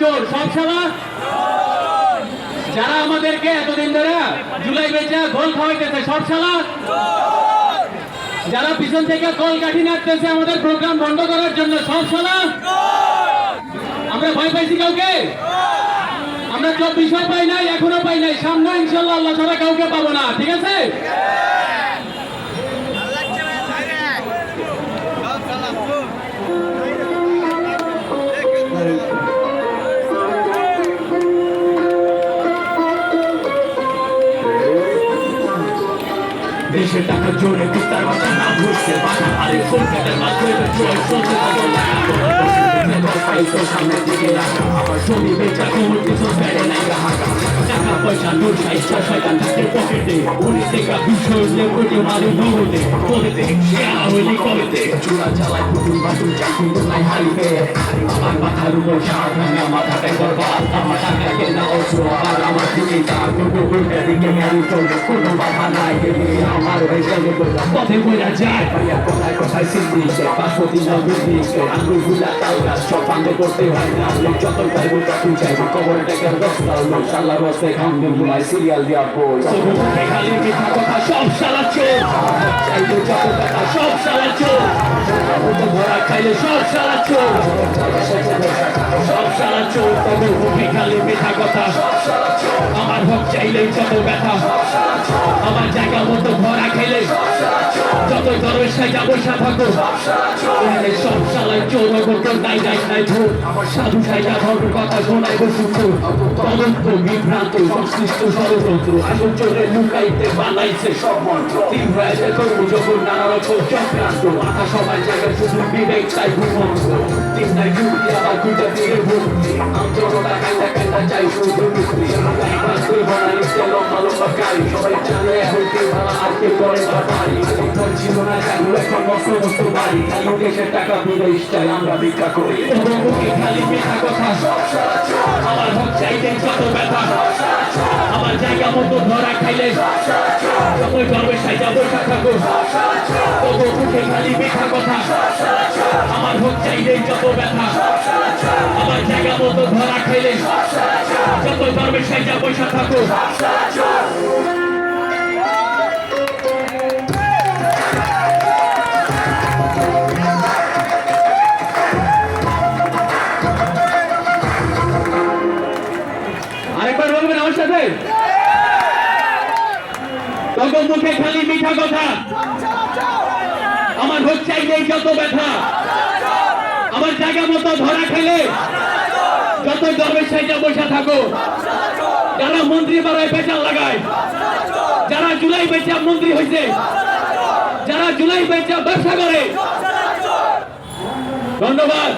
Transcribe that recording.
চোর সব শালা যারা আমাদেরকে এতদিন ধরে জুলাই বেচা গোল খাওয়াইতেছে, সব শালা যারা পিছন থেকে কল কাঠি নাড়তেছে, আমাদের প্রোগ্রাম বন্ধ করার জন্য সব শালা আমরা ভয় পাইছি কাউকে? আমরা চব্বিশও পাই নাই এখনও পাই নাই। সামনে ইনশাল্লাহ আল্লাহ ছাড়া কাউকে পাবো না, ঠিক আছে? দেশের টাকা জোরে কুত্তার বাচ্চা নাম ঘুরছে বাধা আরে কলকাতার মাঝে জয় চলছে সামনের দিকে রাখা, আবার ছবি বেচা কোমর কিছু বেড়ে নাই হাঁকা। টাকা পয়সা নোট ইচ্ছা শয়তান থাকে পকেটে। উনি থেকে বিষয় কোটি মারু নগদে করেতে শেয়া হইলে করেতে চূড়া চালায়, পুতুল বাতুল, চাকরি নাই হারিবে আমার মাথার উপর সার ভাঙা, মাথাটাই বরবাদ, আমার টাকা অস্ত্র আর আমার দিকে দিকে গাড়ি চলবে কোনো বাধা নাই আমার হয়ে যাবে পথে বইরা যায় ভাইয়া কোথায় কোথায় সিদ্ধিছে পাঁচপতি না বুদ্ধিছে আঙ্গুলগুলা তাল গাছ সব বন্ধ করতে হয় না লোক যত চাইব তখন চাইব কবরে টাকার দশটা লোক শালা রসে খাম দিন ঘুমায় সিরিয়াল দেওয়া বই খালি তবে খালি মিথ্যা কথা হক যত ব্যথা, আমার জায়গা মতো ভরা খেলে যত দরবেশায় যাব থাকো এখানে সব শালায় চোর অগর নাই নাই নাই আমার সাধু সাইজা ধর্ম কথা শোনাই বসুন তদন্ত বিভ্রান্ত, সংশ্লিষ্ট ষড়যন্ত্র আসল চোরে লুকাইতে বানাইছে সব মন্ত্র তিন হয়েছে করব যখন নানা রকম চক্রান্ত মাথা সবাই জায়গায় শুধু বিবেক চাই ঘুমন্ত তিন নাই যুক্তি আবার দুইটা দিয়ে ভক্তি আন্তরটা চাই শুধু লম্বা সবাই জানে এখন কে ভাড়া আর কে করে বাড়ি। ঘর ছিল না এখন মস্ত মস্ত বাড়ি খালি দেশের টাকা বিদেশ চাই আমরা ভিক্ষা করি। খালি মেথা কথা আমার হক চাইতে যত ব্যথা আমার জায়গা মতো ধরা খাইলে যতই গর্বে সাইজা বসা থাকো তবু মুখে খালি মিঠা কথা আমার হোক চাইলে যত ব্যথা আমার জায়গা মতো ধরা খাইলে যতই গর্বে সাইজা বসা থাকো সাথে তখন মুখে খালি মিঠা কথা। আমার হোক চাইলেই যত ব্যথা, আমার জায়গা মতো ধরা খেলে যত গর্বের সাইজা বসে থাকো। যারা মন্ত্রী বাড়ায় পেঁচাল লাগায়, যারা জুলাই বেচা মন্ত্রী হয়েছে যারা জুলাই বেচা ব্যবসা করে। ধন্যবাদ।